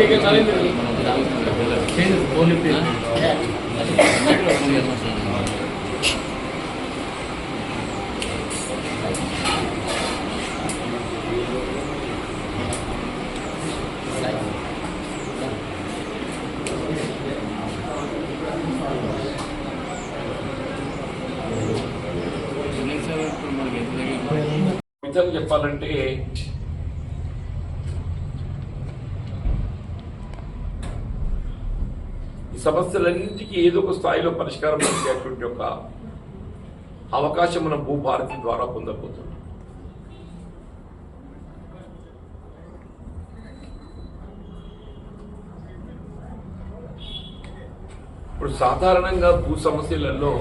ठीक है सारे సమస్యలన్నింటికీ ఏదో ఒక స్థాయిలో పరిష్కారం వచ్చేటువంటి ఒక అవకాశం మనం భూభారతి ద్వారా పొందబోతుంది ఇప్పుడు సాధారణంగా భూ సమస్యలలో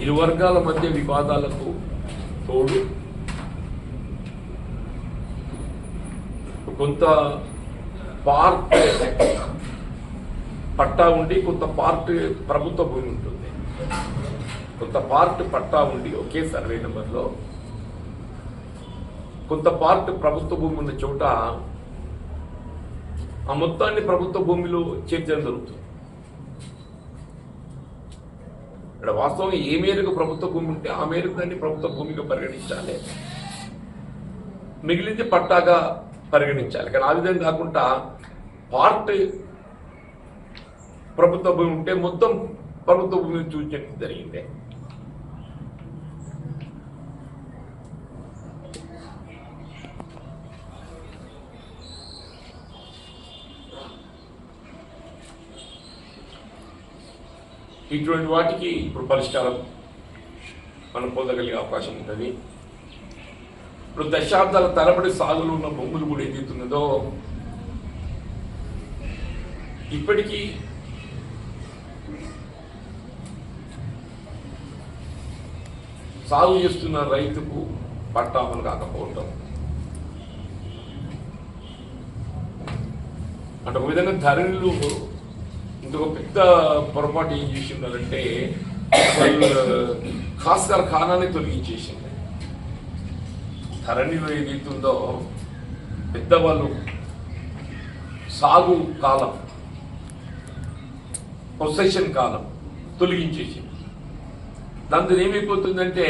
ఇరు వర్గాల మధ్య వివాదాలకు తోడు కొంత పార్ట్ పట్టా ఉండి కొంత పార్ట్ ప్రభుత్వ భూమి ఉంటుంది. కొంత పార్ట్ పట్టా ఉండి ఒకే సర్వే నెంబర్లో కొంత పార్ట్ ప్రభుత్వ భూమి ఉన్న చోట ఆ మొత్తాన్ని ప్రభుత్వ భూమిలో చేర్చడం జరుగుతుంది. ఇక్కడ వాస్తవంగా ఏ మేరకు ప్రభుత్వ భూమి ఉంటే ఆ మేరకు దాన్ని ప్రభుత్వ భూమిగా పరిగణించాలి. మిగిలింది పట్టాగా పరిగణించాలి. కానీ ఆ విధంగా కాకుండా పార్ట్ ప్రభుత్వ భూమి ఉంటే మొత్తం ప్రభుత్వ భూమిని చూపించడం జరిగింది. ఇటువంటి వాటికి ఇప్పుడు పరిష్కారం మనం పొందగలిగే అవకాశం ఉంటుంది. ఇప్పుడు దశాబ్దాల తరబడి సాగులు ఉన్న భూములు కూడా ఏదైతున్నదో ఇప్పటికీ సాగు చేస్తున్న రైతుకు పట్టా కాకపోవటం. అంటే ఒక విధంగా ధరణులు ఇంకొక పెద్ద పొరపాటు ఏం చేసి ఉన్నారంటే వాళ్ళు ఖాస్కర్ ఖానాన్ని తొలగించేసింది. ధరణిలో ఏదైతుందో పెద్దవాళ్ళు సాగు కాలం ప్రొసెషన్ కాలం తొలగించేసింది. దాంతో ఏమైపోతుందంటే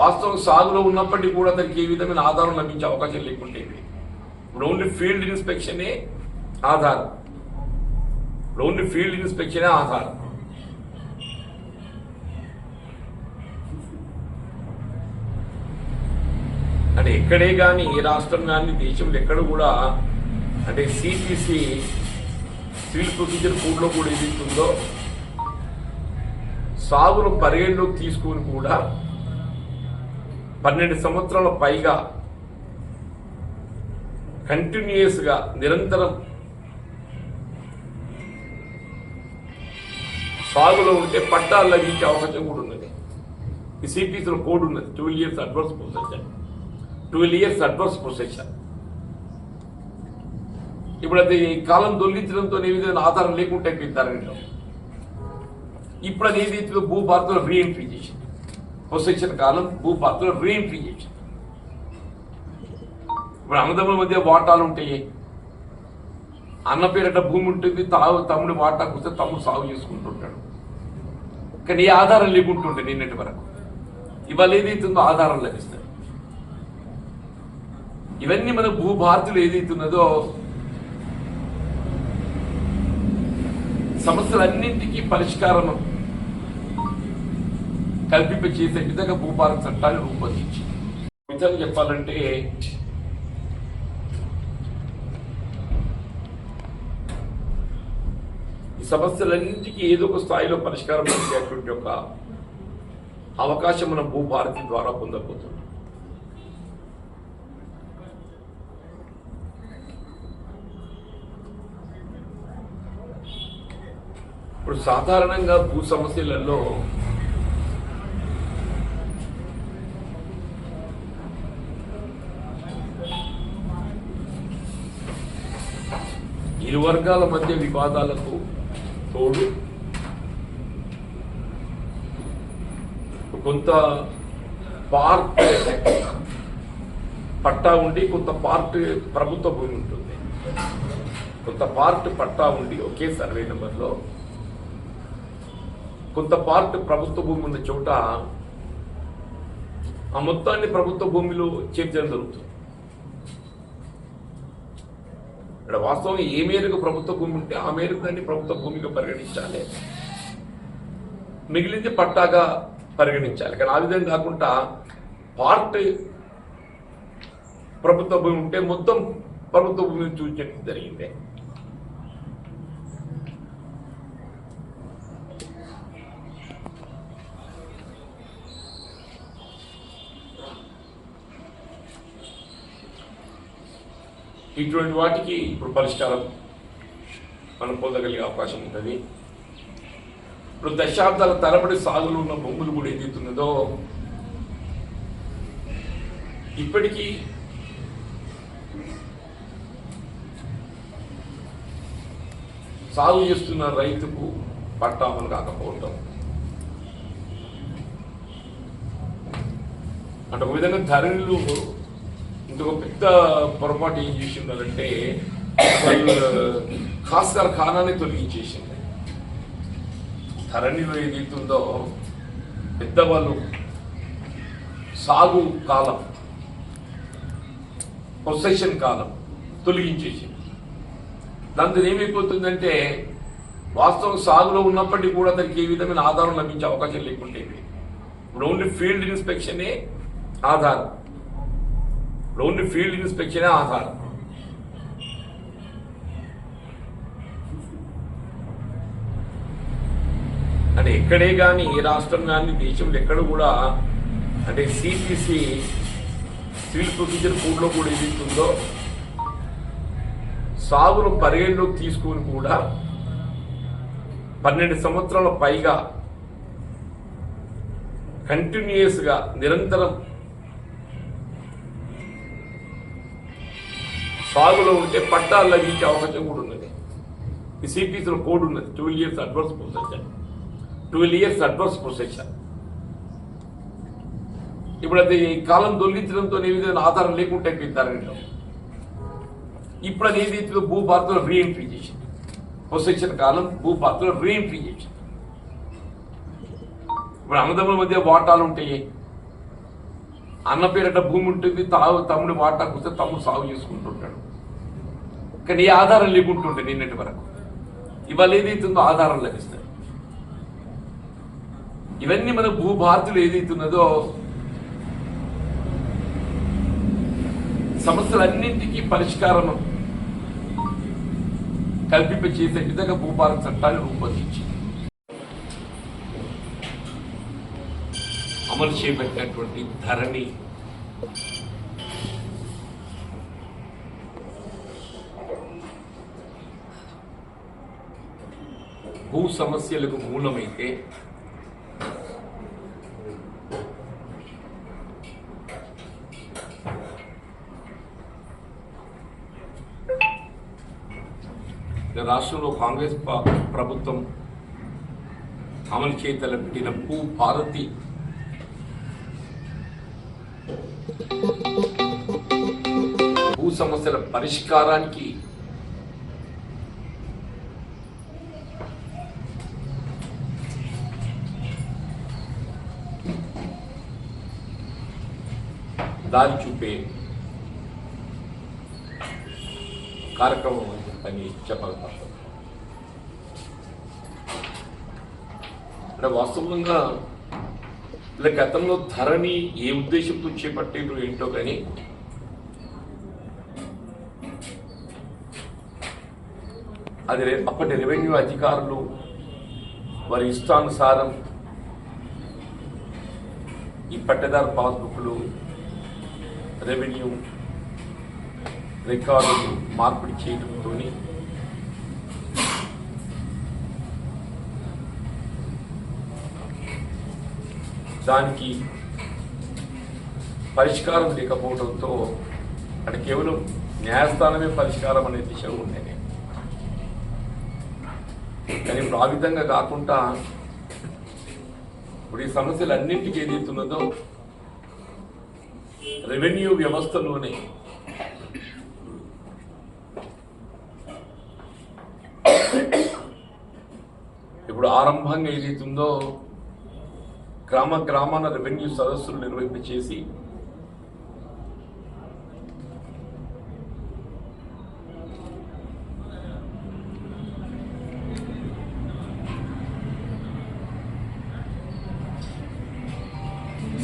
వాస్తవం సాగులో ఉన్నప్పటికీ కూడా దానికి ఏ విధమైన ఆధారం లభించే అవకాశం లేకుండా ఇప్పుడు ఓన్లీ ఫీల్డ్ ఇన్స్పెక్షనే ఆధారం. ఇప్పుడు ఓన్లీ ఫీల్డ్ ఇన్స్పెక్షనే ఆధారం. అంటే ఎక్కడే కానీ ఏ రాష్ట్రం కానీ దేశంలో ఎక్కడ కూడా అంటే సిటీసీ సివిల్ ప్రొసీజర్ కోడ్లో కూడా ఏదైతుందో సాగును పరిగణలోకి తీసుకొని కూడా పన్నెండు సంవత్సరాల పైగా కంటిన్యూస్గా నిరంతరం సాగులో ఉంటే పట్టాలు లభించే అవకాశం కూడా ఉన్నది. ఈ సిపిసిలో కోడ్ ఉన్నది. Twelve years advance possession twelve years advance possession ఇప్పుడు అది కాలం దొల్లించడంతో ఏ విధంగా ఆధారం లేకుండా అయిపోయింది ఇప్పుడు అది ఏదైతే భూ భారత్లో రీఎంట్రీ చేసింది. ప్రొసెషన్ కాలం భూ భారత్లో రీఎంట్రీ చేసింది. ఇప్పుడు అన్నదమ్ముల మధ్య వాటాలు ఉంటాయి. అన్న పేరట భూమి ఉంటుంది. తావు తమ్ముడి వాటాకు వస్తే తమ్ముడు సాగు చేసుకుంటుంటాడు. కానీ ఏ ఆధారం లేకుంటుండే నిన్నటి వరకు. ఇవాళ ఏదైతుందో ఆధారం లభిస్తుంది ఇవన్నీ మన భూభారతులు ఏదైతున్నదో సమస్యలన్నింటికీ పరిష్కారం కల్పింపచేసే విధంగా భూభారత చట్టాన్ని రూపొందించింది. నిజంగా చెప్పాలంటే ఈ సమస్యలన్నింటికీ ఏదో ఒక స్థాయిలో పరిష్కారం వచ్చేటువంటి ఒక అవకాశం మన భూభారతి ద్వారా పొందబోతుంది ఇప్పుడు సాధారణంగా భూ సమస్యలలో ఇరు వర్గాల మధ్య వివాదాలకు తోడు. కొంత పార్ట్ పట్టా ఉండి కొంత పార్ట్ ప్రభుత్వ భూమి ఉంటుంది. కొంత పార్ట్ పట్టా ఉండి ఒకే సర్వే నెంబర్లో కొంత పార్ట్ ప్రభుత్వ భూమి ఉన్న చోట ఆ మొత్తాన్ని ప్రభుత్వ భూమిలో చేర్చడం జరుగుతుంది. ఇక్కడ వాస్తవం ఏ మేరకు ప్రభుత్వ భూమి ఉంటే ఆ మేరకు దాన్ని ప్రభుత్వ భూమిగా పరిగణించాలి. మిగిలింది పట్టాగా పరిగణించాలి. కానీ ఆ విధంగా కాకుండా పార్ట్ ప్రభుత్వ భూమి ఉంటే మొత్తం ప్రభుత్వ భూమిని చూపించడం జరిగింది. ఇటువంటి వాటికి ఇప్పుడు పరిష్కారం మనం పొందగలిగే అవకాశం ఉంటుంది. ఇప్పుడు దశాబ్దాల తరబడి సాగులో ఉన్న భూములు కూడా ఏదైతున్నదో ఇప్పటికీ సాగు చేస్తున్న రైతుకు పట్టా కాకపోవటం. అంటే ఒక విధంగా ధరణిలు ఇంకొక పెద్ద పొరపాటు ఏం చేసిందంటే వాళ్ళు ఖాస్కర్ ఖానాన్ని తొలగించేసింది. ధరణిలో ఏదైతుందో పెద్దవాళ్ళు సాగు కాలం పొసెషన్ కాలం తొలగించేసింది. దాంతో ఏమైపోతుందంటే వాస్తవం సాగులో ఉన్నప్పటికీ కూడా దానికి ఏ విధమైన ఆధారం లభించే అవకాశం లేకుండా ఇప్పుడు ఓన్లీ ఫీల్డ్ ఇన్స్పెక్షనే ఆధారం. ఇప్పుడు ఓన్లీ ఫీల్డ్ ఇన్స్పెక్షనే ఆధారం. అంటే ఎక్కడే కానీ ఏ రాష్ట్రం కానీ దేశంలో ఎక్కడ కూడా అంటే సిపిసి సివిల్ ప్రొసీజర్ కోడ్లో కూడా ఏదైతుందో సాగును పరిగణలోకి తీసుకొని కూడా పన్నెండు సంవత్సరాల పైగా కంటిన్యూస్గా నిరంతరం సాగులో ఉంటే పట్టాలు లభించే అవకాశం కూడా ఉన్నది. ఈ సిపిసిలో కోడ్ ఉన్నది. Twelve years advance possession twelve years advance possession ఇప్పుడు అది కాలం దొల్లించడంతో ఏ విధంగా ఆధారం లేకుండా అయిపోయింది ఇప్పుడు అది ఏదైతే భూభారతలో రీఎంట్రీ చేసింది. ప్రొసెషన్ కాలం భూభారతలో రీఎంట్రీ చేసింది. ఇప్పుడు అన్నదమ్ముల మధ్య వాటాలు ఉంటాయి. అన్న పేరట భూమి ఉంటుంది తావు తమ్ముడు వాటాకు వస్తే తమ్ముడు సాగు చేసుకుంటుంటాడు. కానీ ఆధారం లేకుంటుండే నిన్నటి వరకు. ఇవాళ ఏదైతుందో ఆధారం లభిస్తాయి. ఇవన్నీ మన భూభారతులు ఏదైతున్నదో సమస్యలన్నింటికీ పరిష్కారం కల్పింపచేసే విధంగా భూభారత చట్టాన్ని రూపొందించి అమలు చేపట్టినటువంటి ధరణి భూ సమస్యలకు మూలమైతే రాష్ట్రంలో కాంగ్రెస్ ప్రభుత్వం అమలు చేయతలపెట్టిన భూ భారతి. భూ సమస్యల పరిష్కారానికి దారి చూపే కార్యక్రమం అని చెప్పగలుగుతారు. అంటే వాస్తవంగా ఇలా గతంలో ధరని ఏ ఉద్దేశంతో చేపట్టారు ఏంటో కానీ అది అప్పటి రెవెన్యూ అధికారులు వారి ఇష్టానుసారం ఈ పట్టదారు పాస్బుక్లు రెవెన్యూ రికార్డులు మార్పిడి చేయడంతో దానికి పరిష్కారం లేకపోవడంతో అక్కడ కేవలం న్యాయస్థానమే పరిష్కారం అనే దిశలో ఉండేది. కానీ ఇప్పుడు ఆ విధంగా కాకుండా ఇప్పుడు ఈ సమస్యలు అన్నింటికి ఏదైతున్నదో రెవెన్యూ వ్యవస్థలోనే. ఇప్పుడు ఆరంభంగా ఏదైతుందో గ్రామ గ్రామాన రెవెన్యూ సదస్సులు నిర్వహింప చేసి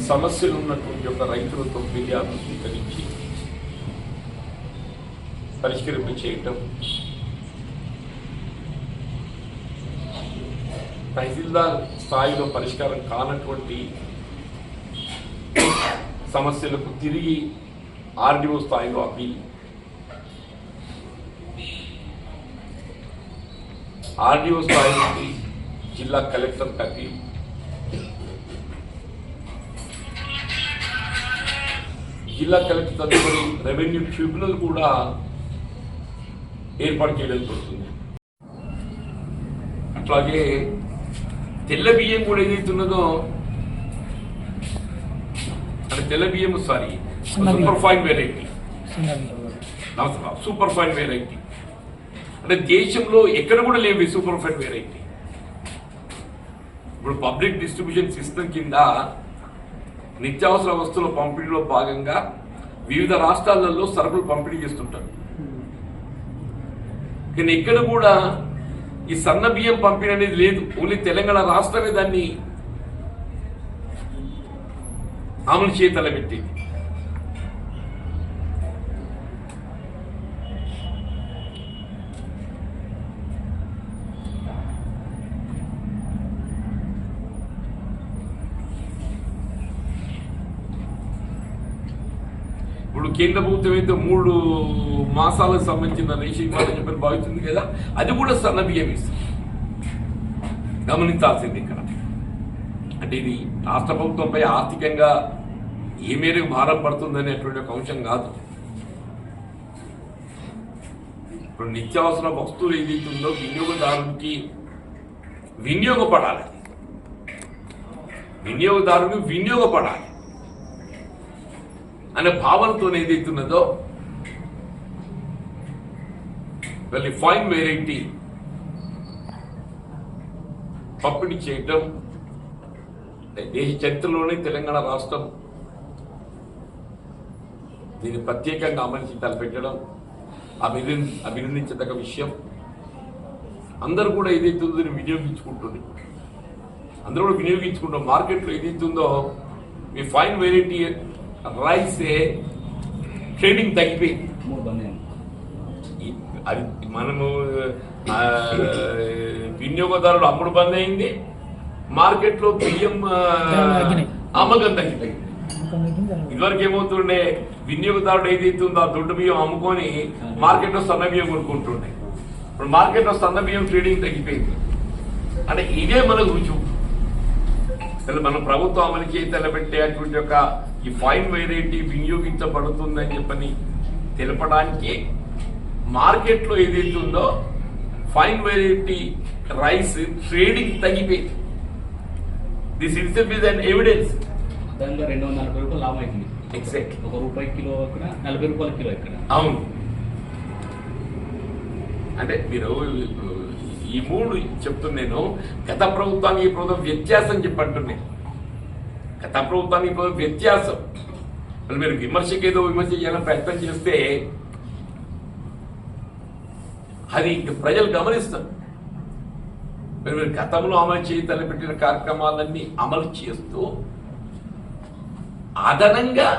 సమస్యలు ఉన్నట్టు ఉన్న రైతులతో ఫిర్యాదు స్వీకరించి పరిష్కరింపచేయటం తహసీల్దార్ స్థాయిలో పరిష్కారం కానటువంటి సమస్యలకు తిరిగి ఆర్డీఓ స్థాయిలో అప్పీల్ ఆర్డీఓ స్థాయి నుండి జిల్లా కలెక్టర్కి అప్పీల్ జిల్లా కలెక్టర్ తదుపరి రెవెన్యూ ట్రిబ్యునల్ కూడా ఏర్పాటు చేయడం జరుగుతుంది. అట్లాగే తెల్ల బియ్యం కూడా ఏదైతున్నదో అంటే తెల్ల బియ్యం సారీ. సూపర్ ఫైన్ వెరైటీ నమస్కారం. సూపర్ ఫైన్ వెరైటీ అంటే దేశంలో ఎక్కడ కూడా లేవు సూపర్ ఫైన్ వెరైటీ ఇప్పుడు పబ్లిక్ డిస్ట్రిబ్యూషన్ సిస్టమ్ కింద నిత్యావసర వస్తువుల పంపిణీలో భాగంగా వివిధ రాష్ట్రాలలో సరుకులు పంపిణీ చేస్తుంటారు. కానీ ఇక్కడ కూడా ఈ సన్న బియ్యం పంపిణీ అనేది లేదు. ఓన్లీ తెలంగాణ రాష్ట్రమే దాన్ని అమలు చేతల కేంద్ర ప్రభుత్వం అయితే మూడు మాసాలకు సంబంధించిన రేషన్ ఇవ్వాలని చెప్పని భావిస్తుంది కదా అది కూడా సన్న బియ్యం ఇస్తుంది. గమనించాల్సింది ఇక్కడ. అంటే ఇది రాష్ట్ర ప్రభుత్వంపై ఆర్థికంగా ఏ మేరకు భారం పడుతుందనేటువంటి ఒక అంశం కాదు. ఇప్పుడు నిత్యావసర వస్తువులు ఏదైతుందో వినియోగదారునికి వినియోగపడాలి. వినియోగదారుడు వినియోగపడాలి. అనే భావనతో ఏదైతున్నదో వెళ్ళి ఫైన్ వెరైటీ పంపిణీ చేయటం దేశ చరిత్రలోనే తెలంగాణ రాష్ట్రం దీన్ని ప్రత్యేకంగా అమలు తలపెట్టడం అభినంద అభినందించదగ్గ విషయం. అందరూ కూడా ఏదైతే ఉందో దీన్ని వినియోగించుకుంటుంది. అందరూ కూడా వినియోగించుకుంటాం మార్కెట్లో ఏదైతే ఉందో మీ ఫైన్ వెరైటీ రైస్ ట్రేడింగ్ తగ్గిపోయింది అది మనము వినియోగదారులు అమ్ముడు బంద్ అయింది. మార్కెట్లో బియ్యం. అమ్మకం తగ్గిపోయింది. ఇదివరకు ఏమవుతుండే వినియోగదారుడు ఏదైతే ఉందో ఆ దొడ్డు బియ్యం అమ్ముకొని మార్కెట్లో సన్న బియ్యం కొనుక్కుంటుండే. ఇప్పుడు మార్కెట్లో సన్న బియ్యం ట్రేడింగ్ తగ్గిపోయింది. అంటే ఇదే మనకు అసలు మన ప్రభుత్వం అమలు చేయి తలపెట్టేటువంటి యొక్క ఈ ఫైన్ వెరైటీ వినియోగించబడుతుందని చెప్పని తెలపడానికి మార్కెట్లో ఏదైతే ఉందో ఫైన్ వెరైటీ రైస్ ట్రేడింగ్ తగ్గిపోయింది. This is is an evidence దానిలో రెండు వందల నలభై రూపాయలు లాభం అవుతుంది ఎగ్జాక్ట్ ఒక రూపాయి కిలో ఇక్కడ నలభై రూపాయల కిలో ఇక్కడ అవును. అంటే మీరు ఈ మూడు చెప్తున్నా నేను గత ప్రభుత్వానికి ఈ ప్రభుత్వం వ్యత్యాసం చెప్పంటున్నాయి. గత ప్రభుత్వానికి ఈ ప్రభుత్వం వ్యత్యాసం. మరి మీరు విమర్శకి ఏదో విమర్శ చేయాలని ప్రయత్నం చేస్తే అది ప్రజలు గమనిస్తారు. మరి మీరు గతంలో అమలు చేయి తలపెట్టిన కార్యక్రమాలన్నీ అమలు చేస్తూ అదనంగా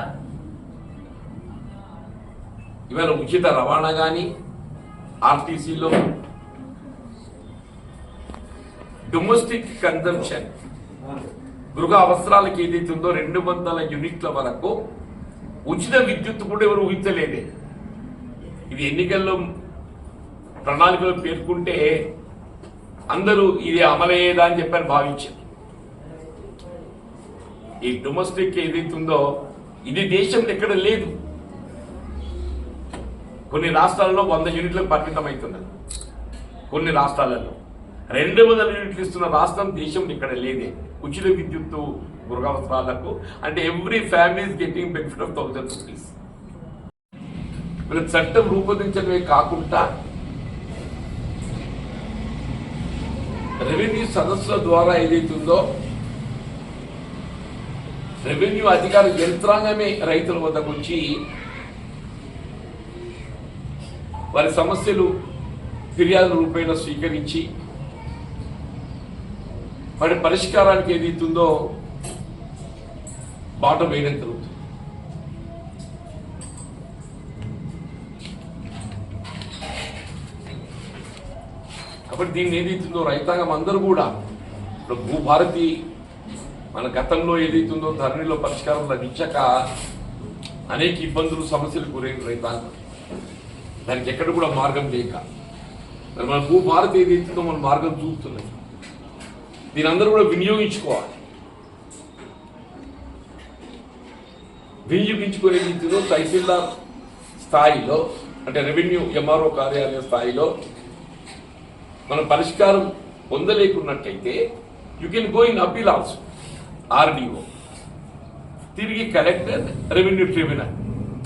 ఇవాళ ఉచిత రవాణా కానీ ఆర్టీసీలో డొమెస్టిక్ కన్జంప్షన్ గృహ అవసరాలకు ఏదైతే ఉందో రెండు వందల యూనిట్ల వరకు ఉచిత విద్యుత్ కూడా ఎవరు ఊహించలేదే. ఇది ఎన్నికల్లో ప్రణాళికలో పేర్కొంటే అందరూ ఇది అమలయ్యేదా అని చెప్పని భావించారు. ఈ డొమెస్టిక్ ఏదైతుందో ఉందో ఇది దేశంలో ఎక్కడ లేదు. కొన్ని రాష్ట్రాల్లో వంద యూనిట్లకు పరిమితం అవుతున్నది కొన్ని రాష్ట్రాలలో. రెండు వందల యూనిట్లు ఇస్తున్న రాష్ట్రం దేశంలో ఇక్కడ లేదే. ఉచిత విద్యుత్తు గృహవస్త్రాలకు అంటే every family is getting benefit of thousand rupees వీళ్ళ చట్టం రూపొందించడమే కాకుండా రెవెన్యూ సదస్సుల ద్వారా ఏదైతుందో రెవెన్యూ అధికార యంత్రాంగమే రైతుల వద్దకు వచ్చి వారి సమస్యలు ఫిర్యాదు రూపేణ స్వీకరించి మరి పరిష్కారానికి ఏదైతుందో బాట వేయడం జరుగుతుంది. కాబట్టి దీన్ని ఏదైతుందో రైతాంగం అందరూ కూడా ఇప్పుడు భూభారతి మన గతంలో ఏదైతుందో ధరణిలో పరిష్కారం లభించక అనేక ఇబ్బందులు సమస్యలు గురైన రైతాంగం. దానికి ఎక్కడ కూడా మార్గం లేక. మరి మన భూభారతి ఏదైతుందో మన మార్గం చూపుతున్నది దీని అందరూ కూడా వినియోగించుకోవాలి. వినియోగించుకునే రీతిలో తహసీల్దార్ స్థాయిలో అంటే రెవెన్యూ ఎంఆర్ఓ కార్యాలయ స్థాయిలో మనం పరిష్కారం పొందలేకున్నట్టయితే you can go in appeal also RDO. తిరిగి కలెక్టర్ రెవెన్యూ ట్రిబ్యునల్.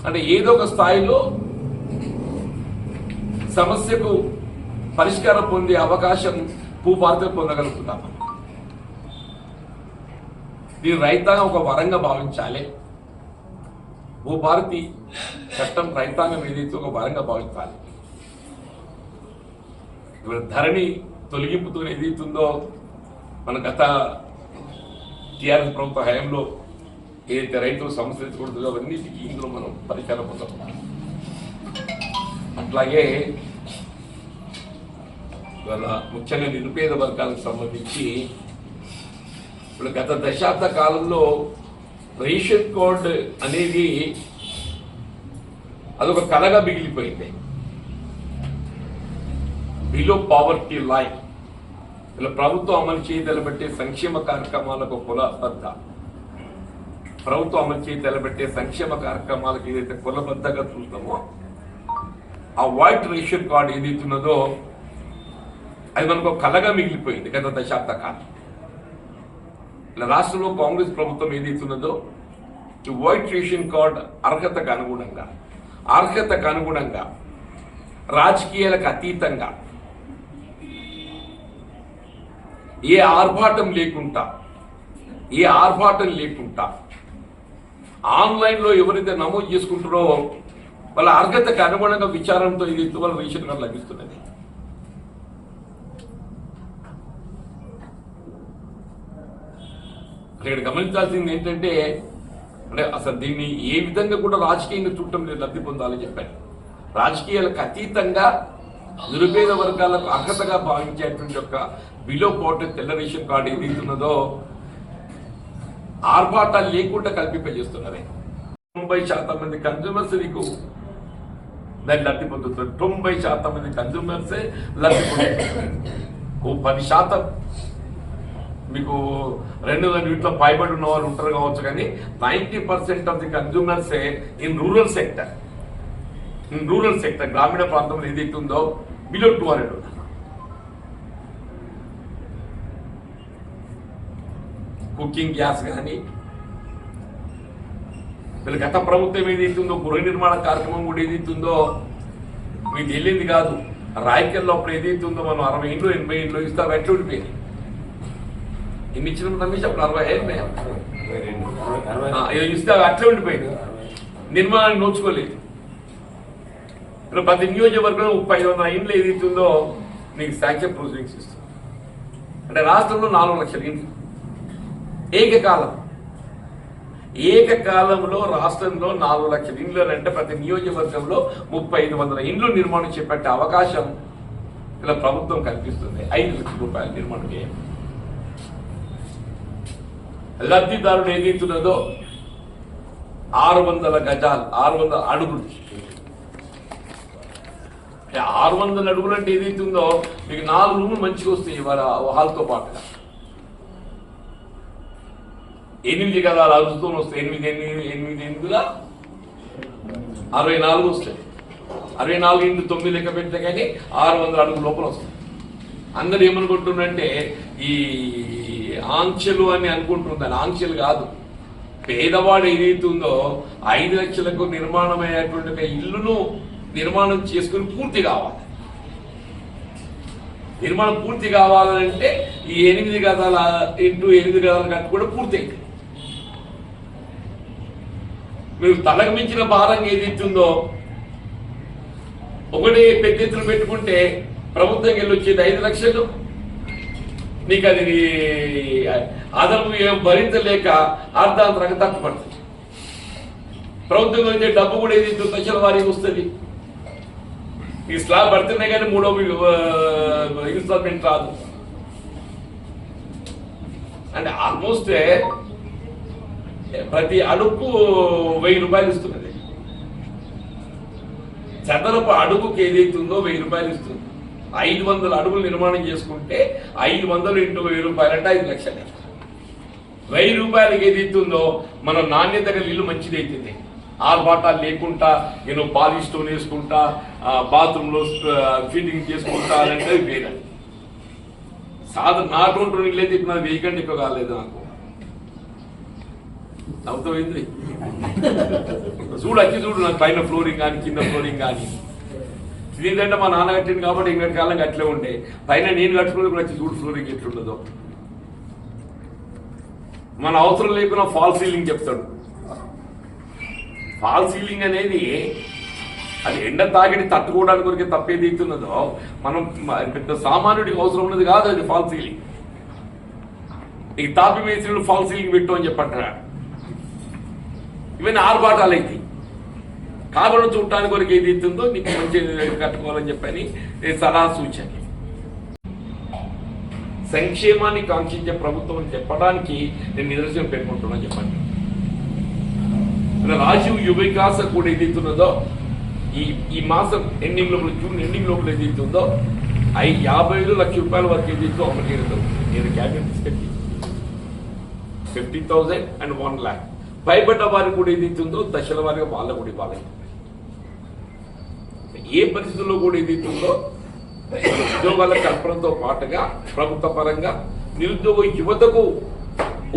అంటే ఏదో ఒక స్థాయిలో సమస్యకు పరిష్కారం పొందే అవకాశం భూభారత పొందగలుగుతున్నాం దీని రైతాంగం ఒక వరంగా భావించాలి. భూభారతి చట్టం రైతాంగం ఏదైతే ఒక వరంగా భావించాలి. ఇప్పుడు ధరణి తొలగింపుతో ఏదైతుందో మన గత టీఆర్ఎస్ ప్రభుత్వ హయాంలో ఏదైతే రైతులు సంస్కరించకూడదు అవన్నిటికీ ఇందులో మనం పరిష్కారం పొందాం. అట్లాగే ఇవాళ ముఖ్యంగా నిరుపేద వర్గాలకు సంబంధించి ఇప్పుడు గత దశాబ్ద కాలంలో రేషన్ కోడ్ అనేది అదొక కలగా మిగిలిపోయింది. బిలో పావర్టీ లైన్ ఇలా ప్రభుత్వం అమలు చేయదలబట్టే సంక్షేమ కార్యక్రమాలకు కులబద్ధ ప్రభుత్వం అమలు చేయదలబట్టే సంక్షేమ కార్యక్రమాలకు ఏదైతే కులబద్ధగా చూస్తామో ఆ వైట్ రేషన్ కార్డు ఏదైతే ఉన్నదో అది మనకు ఒక కలగా మిగిలిపోయింది గత దశాబ్ద కాలం. రాష్ట్రంలో కాంగ్రెస్ ప్రభుత్వం ఏదైతున్నదో వైట్ రేషన్ కార్డ్ అర్హతకు అనుగుణంగా అర్హతకు అనుగుణంగా రాజకీయాలకు అతీతంగా ఏ ఆర్భాటం లేకుండా ఏ ఆర్భాటం లేకుండా ఆన్లైన్లో ఎవరైతే నమోదు చేసుకుంటారో వాళ్ళ అర్హతకు అనుగుణంగా విచారంతో ఇది వాళ్ళ రేషన్ కార్డు లభిస్తున్నది. ఇక్కడ గమనించాల్సింది ఏంటంటే అంటే అసలు దీన్ని ఏ విధంగా కూడా రాజకీయంగా చూడటం లేదు లబ్ధి పొందాలని చెప్పాను రాజకీయాలకు అతీతంగా నిరుపేద వర్గాలకు అర్హతగా భావించేటువంటి యొక్క బిలో కోట తెల్ల రేషన్ కార్డు ఏదైతున్నదో ఆర్భాటాలు లేకుండా కల్పింపజేస్తున్నది తొంభై శాతం మంది కన్జ్యూమర్స్ నీకు దాన్ని లబ్ధి పొందుతున్నారు. తొంభై శాతం మంది కన్జ్యూమర్సే లబ్ధి పొందుతున్నారు. ఓ పది శాతం. మీకు రెండు వందల వీటిలో పైబడి ఉన్న వాళ్ళు ఉంటారు కావచ్చు కానీ ninety percent of the కన్జ్యూమర్సే in rural sector in rural sector గ్రామీణ ప్రాంతంలో ఏదైతే ఉందో below two hundred cooking gas కానీ వీళ్ళ గత ప్రభుత్వం ఏదైతే ఉందో గృహ నిర్మాణ కార్యక్రమం కూడా ఏదైతే ఉందో మీకు తెలియదు కాదు. రాయకల్లో అప్పుడు ఏదైతే ఉందో మనం అరవై ఇంట్లో ఎనభై ఇంట్లో ఇస్తే ఎట్లా ఉండిపోయింది. ఎన్ని ఇచ్చిన రమేష్ అప్పుడు అరవై ఐదు ఇస్తే అవి అట్లే ఉండిపోయింది నిర్మాణాన్ని నోచుకోలేదు ఇప్పుడు ప్రతి నియోజకవర్గంలో ముప్పై ఐదు వందల ఇండ్లు ఏదైతే ఉందో నీకు శాంక్షన్ ప్రొసీడింగ్స్ ఇస్తుంది అంటే రాష్ట్రంలో నాలుగు లక్షల ఇండ్లు ఏకకాలం ఏకకాలంలో రాష్ట్రంలో నాలుగు లక్షల ఇండ్లు అంటే ప్రతి నియోజకవర్గంలో ముప్పై ఐదు వందల ఇండ్లు నిర్మాణం చేపట్టే అవకాశం ఇలా ప్రభుత్వం కల్పిస్తుంది ఐదు లక్షల రూపాయల నిర్మాణం చేయాలి లబ్ధిదారుడు ఏదైతున్నదో ఆరు వందల గజాలు ఆరు వందల అడుగులు. ఆరు వందల అడుగులు అంటే ఏదైతుందో మీకు నాలుగు రూములు మంచిగా వస్తాయి వాళ్ళ హాల్తో పాటుగా ఎనిమిది గదాలు అరుస్తూ వస్తాయి. ఎనిమిది ఎనిమిది ఎనిమిది ఎనిమిదిగా అరవై నాలుగు వస్తాయి. అరవై నాలుగు ఇంటి తొమ్మిది లెక్క పెడితే కానీ ఆరు వందల అడుగు లోపల వస్తాయి. అందరు ఏమనుకుంటున్నారంటే ఈ ఆంక్షలు అని అనుకుంటున్నారు. ఆంక్షలు కాదు. పేదవాడు ఏదైతే ఉందో ఐదు లక్షలకు నిర్మాణమయ్యేటువంటి ఒక ఇల్లును నిర్మాణం చేసుకుని పూర్తి కావాలి. నిర్మాణం పూర్తి కావాలంటే ఈ ఎనిమిది గదాల ఇంటూ ఎనిమిది గదాల కట్టు కూడా పూర్తయింది మీరు తలకు మించిన భారం ఏదైతే ఉందో ఒకటి పెద్ద ఎత్తున పెట్టుకుంటే ప్రభుత్వం వెళ్ళి వచ్చేది ఐదు లక్షలు. నీకు అది అదనపు ఏం భరించలేక అర్ధాంతరంగా తట్టుపడుతుంది. ప్రభుత్వం వచ్చే డబ్బు కూడా ఏది దశల వారికి వస్తుంది. ఈ స్లాబ్ పడుతున్నాయి కానీ మూడో ఇన్స్టాల్మెంట్ రాదు. అంటే ఆల్మోస్ట్ ప్రతి అడుగు వెయ్యి రూపాయలు ఇస్తున్నది. చదరపు అడుగుకి ఏదైతుందో వెయ్యి రూపాయలు ఇస్తుంది. ఐదు వందల అడుగులు నిర్మాణం చేసుకుంటే ఐదు వందలు ఇంటూ వెయ్యి రూపాయలు అంటే ఐదు లక్షలు. వెయ్యి రూపాయలకి ఏదైతే ఉందో మన నాణ్యత గల ఇల్లు మంచిదైతుంది ఆర్భాటాలు లేకుండా నేను పాలిష్ స్టోన్ వేసుకుంటా బాత్రూంలో ఫిట్టింగ్ చేసుకుంటా అంటే వేరే. సాధారణ నాటువంటి ఇల్లు అయితే ఇప్పుడు వెయ్యి కంటే ఎక్కువ కాలేదు నాకు. అవుతాయింది చూడు వచ్చి చూడు నాకు పైన ఫ్లోరింగ్ కానీ కింద ఫ్లోరింగ్ కానీ. ఇదేంటంటే మా నాన్న కట్టింది కాబట్టి ఇంకటి కాలం అట్లే ఉండే. పైన నేను కట్టుకునేది కూడా వచ్చి చూడు ఫ్లోరింగ్ ఎట్లుండదు మన అవసరం లేకుండా ఫాల్ సీలింగ్ చెప్తాడు. ఫాల్ సీలింగ్ అనేది అది ఎండ తాగిడి తట్టుకోవడానికి కొరికే తప్పేది ఇస్తున్నదో మనం పెద్ద సామాన్యుడికి అవసరం ఉన్నది కాదు అది ఫాల్ సీలింగ్. నీకు తాపి మేస్త్రులు ఫాల్ సీలింగ్ పెట్టు అని చెప్పంటారా ఇవన్నీ ఆర్భాటాలు అయితే. కాబట్టి చూడటానికి కొరకు ఏది ఇస్తుందో నీకు మంచి కట్టుకోవాలని చెప్పని నేను సలహా సూచన. సంక్షేమాన్ని కాంక్షించే ప్రభుత్వం అని చెప్పడానికి నేను నిదర్శనం పెట్టుకుంటున్నాను చెప్పండి. రాజీవ్ యువ వికాస కూడా ఏదైతున్నదో ఈ ఈ మాసం ఎండింగ్ లోపల జూన్ ఎండింగ్ లోపల ఏదైతుందో ఐ యాభై ఐదు లక్ష రూపాయల వరకు ఏదైతే ఒకటి నేను క్యాబినెట్ తీసుకెళ్ళి fifty thousand and one lakh. భయపడ్డ వారికి కూడా ఏదైతుందో దశల వారిగా వాళ్ళ కూడా ఇవ్వాలి ఏ పరిస్థితుల్లో కూడా ఏదైతుందో ఉద్యోగాల కల్పనతో పాటుగా ప్రభుత్వ పరంగా నిరుద్యోగ యువతకు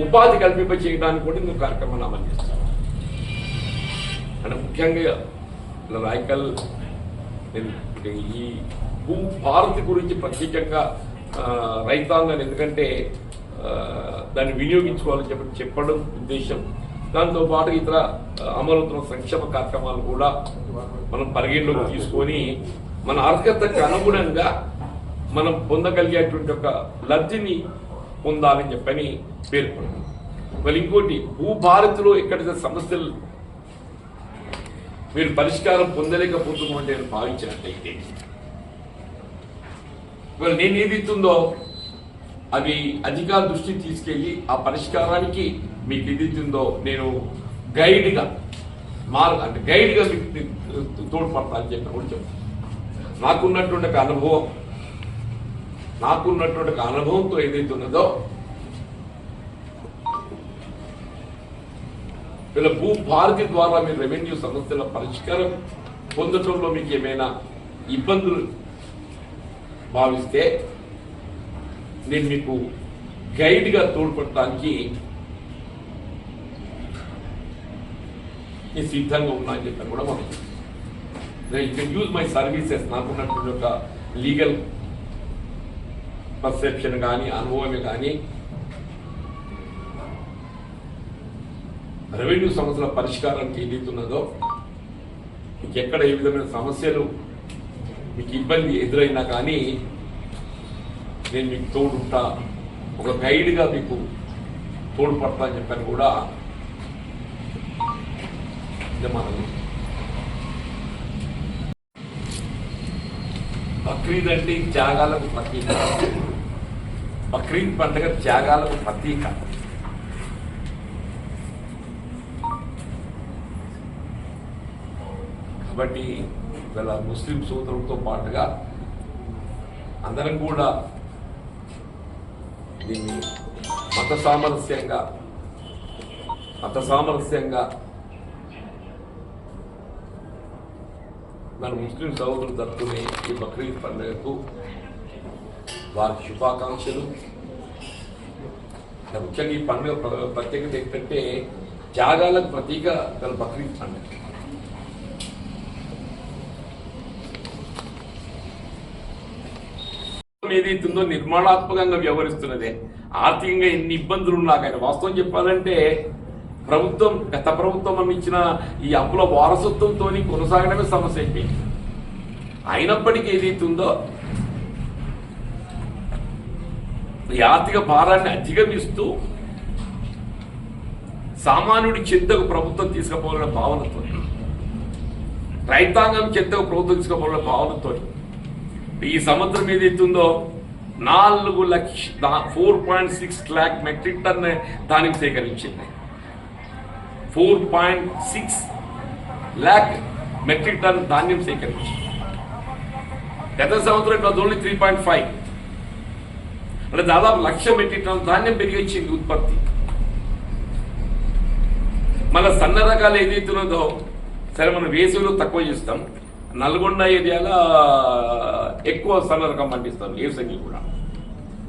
ఉపాధి కల్పింప చేయడానికి కూడా మేము కార్యక్రమాన్ని అమలు చేస్తాం అంటే ముఖ్యంగా ఇలా రాయకల్ ఈ భూ భారతి గురించి ప్రత్యేకంగా రైతాంగం ఎందుకంటే దాన్ని వినియోగించుకోవాలని చెప్పి చెప్పడం ఉద్దేశం. దాంతో పాటు ఇతర అమలుతున్న సంక్షేమ కార్యక్రమాలు కూడా మనం పరిగణలోకి తీసుకొని మన అర్హతకు అనుగుణంగా మనం పొందగలిగేటువంటి ఒక లబ్ధిని పొందాలని చెప్పని పేర్కొన్నాం మరి ఇంకోటి భూభారత్లో ఎక్కడైతే సమస్యలు మీరు పరిష్కారం పొందలేకపోతున్నాం నేను భావించినట్టయితే. ఇవాళ నేను ఏది ఇస్తుందో అవి అధికార దృష్టికి తీసుకెళ్ళి ఆ పరిష్కారానికి మీకు ఏది నేను గైడ్గా మార్ అంటే గైడ్గా మీకు తోడ్పడతా అని చెప్పి కూడా చెప్తాను నాకున్నటువంటి ఒక అనుభవం. నాకున్నటువంటి ఒక అనుభవంతో ఏదైతే ఉన్నదో వీళ్ళ భూ భారతి ద్వారా మీరు రెవెన్యూ సమస్యల పరిష్కారం పొందడంలో మీకు ఏమైనా ఇబ్బందులు భావిస్తే నేను మీకు గైడ్గా తోడ్పడటానికి నేను సిద్ధంగా ఉన్నా అని చెప్పాను కూడా మనం you can use my services నాకున్నటువంటి ఒక లీగల్ పర్సెప్షన్ కానీ అనుభవమే కానీ రెవెన్యూ సమస్యల పరిష్కారానికి ఏదైతున్నదో మీకు ఎక్కడ ఏ విధమైన సమస్యలు మీకు ఇబ్బంది ఎదురైనా కానీ నేను మీకు తోడుంటా. ఒక గైడ్గా మీకు తోడుపడతా అని చెప్పని కూడా. ఇది మనం బక్రీద్ అంటే త్యాగాలకు ప్రతీక. బక్రీద్ పండుగ త్యాగాలకు ప్రతీక. కాబట్టి ఇవాళ ముస్లిం సోదరులతో పాటుగా అందరం కూడా దీన్ని మత సామరస్యంగా మత సామరస్యంగా మన ముస్లిం సోదరులు జరుపుకునే ఈ బక్రీద్ పండుగకు వారి శుభాకాంక్షలు. ముఖ్యంగా ఈ పండుగ ప్రత్యేకత ఏంటంటే త్యాగాలకు ప్రతీక గల బక్రీద్ పండుగ. ఏదైతుందో నిర్మాణాత్మకంగా వ్యవహరిస్తున్నదే. ఆర్థికంగా ఎన్ని ఇబ్బందులు ఉన్నా కానీ వాస్తవం చెప్పాలంటే ప్రభుత్వం గత ప్రభుత్వం అందించిన ఈ అప్పుల వారసత్వంతో కొనసాగడమే సమస్య అయిపోయింది. అయినప్పటికీ ఏదైతుందో ఈ ఆర్థిక భారాన్ని అధిగమిస్తూ సామాన్యుడి చింతకు ప్రభుత్వం తీసుకుపోవాలనే భావనతో రైతాంగం చింతకు ప్రభుత్వం తీసుకుపోవాలనే భావనతో ఈ సంవత్సరం ఏదైతుందో నాలుగు లక్ష four point six lakh metric ton ధాన్యం సేకరించింది. Four point six lakh metric ton ధాన్యం సేకరించింది. గత సంవత్సరం it was only three point five. అంటే దాదాపు లక్ష మెట్రిక్ టన్ ధాన్యం పెరిగించింది ఉత్పత్తి. మన సన్న రకాలు ఏదైతున్నదో సరే మనం వేసవిలో తక్కువ చేస్తాం. నల్గొండ ఏరియాలో ఎక్కువ సన్నరకం పండిస్తారు ఏసంగి కూడా.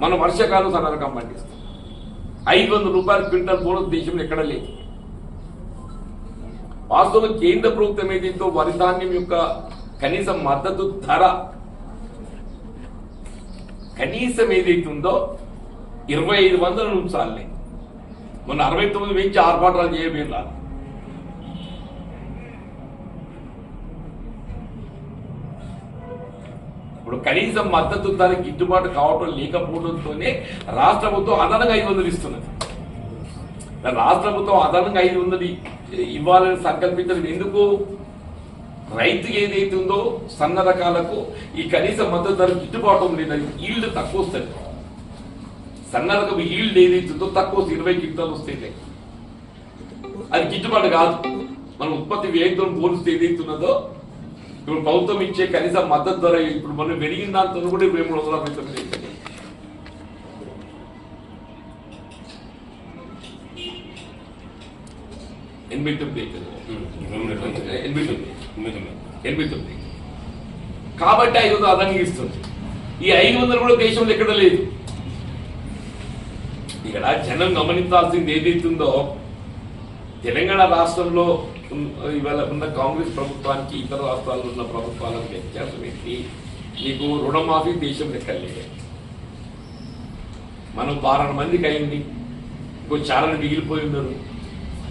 మనం వర్షాకాలం సన్నరకం పండిస్తాం ఐదు వందల రూపాయలు క్వింటల్ కూడా దేశంలో ఎక్కడ లేదు. వాస్తవం కేంద్ర ప్రభుత్వం ఏదైతే వరి ధాన్యం యొక్క కనీస మద్దతు ధర కనీసం ఏదైతే ఉందో ఇరవై ఐదు వందల ఉంచాలి మొన్న అరవై తొమ్మిది పెంచి ఆర్భాటాలు చేయబోయిన ఇప్పుడు కనీసం మద్దతు ధర గిట్టుబాటు కావటం లేకపోవడంతోనే రాష్ట్ర ప్రభుత్వం అదనంగా ఐదు వందలు ఇస్తున్నది. రాష్ట్ర ప్రభుత్వం అదనంగా ఐదు వందలు ఇవ్వాలని సంకల్పించడం ఎందుకు? రైతు ఏదైతే ఉందో సన్న రకాలకు ఈ కనీస మద్దతు ధర గిట్టుబాటు లేదని ఈల్డ్ తక్కువ వస్తుంది. సన్న రకం ఈల్డ్ ఏదైతే ఉందో తక్కువ వస్తుంది ఇరవై గిట్టాలు వస్తే అది గిట్టుబాటు కాదు. మన ఉత్పత్తి వ్యయంతో పోలిస్తే ఏదైతే ఉన్నదో ఇప్పుడు ప్రభుత్వం ఇచ్చే కనీస మద్దతు ధర ఇప్పుడు మనం పెరిగిన దాంతో కూడా ఇప్పుడు మూడు వందల తొమ్మిది తొమ్మిది తొమ్మిది ఎనిమిది తొమ్మిది కాబట్టి ఐదు వందలు అదనంగా ఇస్తుంది. ఈ ఐదు వందలు కూడా దేశంలో ఎక్కడ లేదు. ఇక్కడ జనం గమనించాల్సింది ఏదైతుందో తెలంగాణ రాష్ట్రంలో ఇవాళ ఉన్న కాంగ్రెస్ ప్రభుత్వానికి ఇతర రాష్ట్రాల్లో ఉన్న ప్రభుత్వాలకు వ్యత్యాసం ఏంటి? నీకు రుణమాఫీ దేశం లెక్కలేదు మనం బారణ మందికి అయింది. ఇంకో చాలా మిగిలిపోయి ఉన్నారు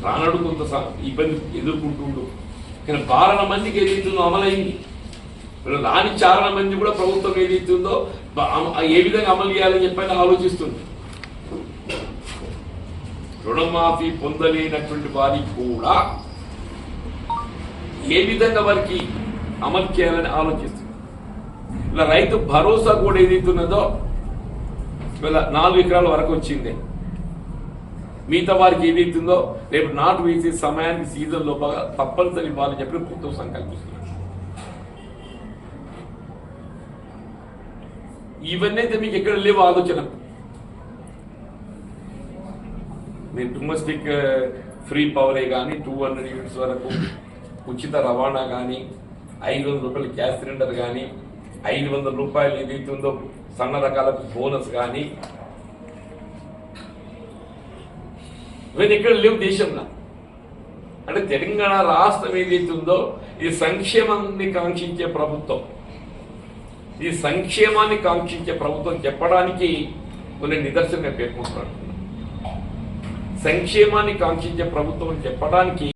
రానడు కొంత ఇబ్బంది ఎదుర్కొంటుండు కానీ బారణ మందికి ఏదైతుందో అమలైంది. రాని చారణ మంది కూడా ప్రభుత్వం ఏదైతుందో ఏ విధంగా అమలు చేయాలని చెప్పని ఆలోచిస్తుంది రుణమాఫీ పొందలేనటువంటి వారికి కూడా ఏ విధంగా వారికి అమలు చేయాలని ఆలోచిస్తుంది? ఇలా రైతు భరోసా కూడా ఏదైతున్నదో ఇలా నాలుగు ఎకరాల వరకు వచ్చింది. మిగతా వారికి ఏదైతుందో రేపు నాటు వేసే సమయానికి సీజన్ లోపల తప్పనిసరి ఇవ్వాలని చెప్పి ప్రభుత్వం సంకల్పిస్తున్నారు. ఇవన్నీ అయితే మీకు ఎక్కడ లేవు ఆలోచన. మీరు డొమెస్టిక్ ఫ్రీ పవరే కానీ టూ హండ్రెడ్ యూనిట్స్ వరకు ఉచిత రవాణా కానీ ఐదు వందల రూపాయల గ్యాస్ సిలిండర్ కానీ ఐదు వందల రూపాయలు ఏదైతే ఉందో సన్న రకాలకు బోనస్ కానీ ఇవన్నీ ఎక్కడ లేవు దేశంలో. అంటే తెలంగాణ రాష్ట్రం ఏదైతే ఉందో ఇది సంక్షేమాన్ని కాంక్షించే ప్రభుత్వం. ఈ సంక్షేమాన్ని కాంక్షించే ప్రభుత్వం చెప్పడానికి కొన్ని నిదర్శనం నేను పేర్కొంటున్నాను సంక్షేమాన్ని కాంక్షించే ప్రభుత్వం చెప్పడానికి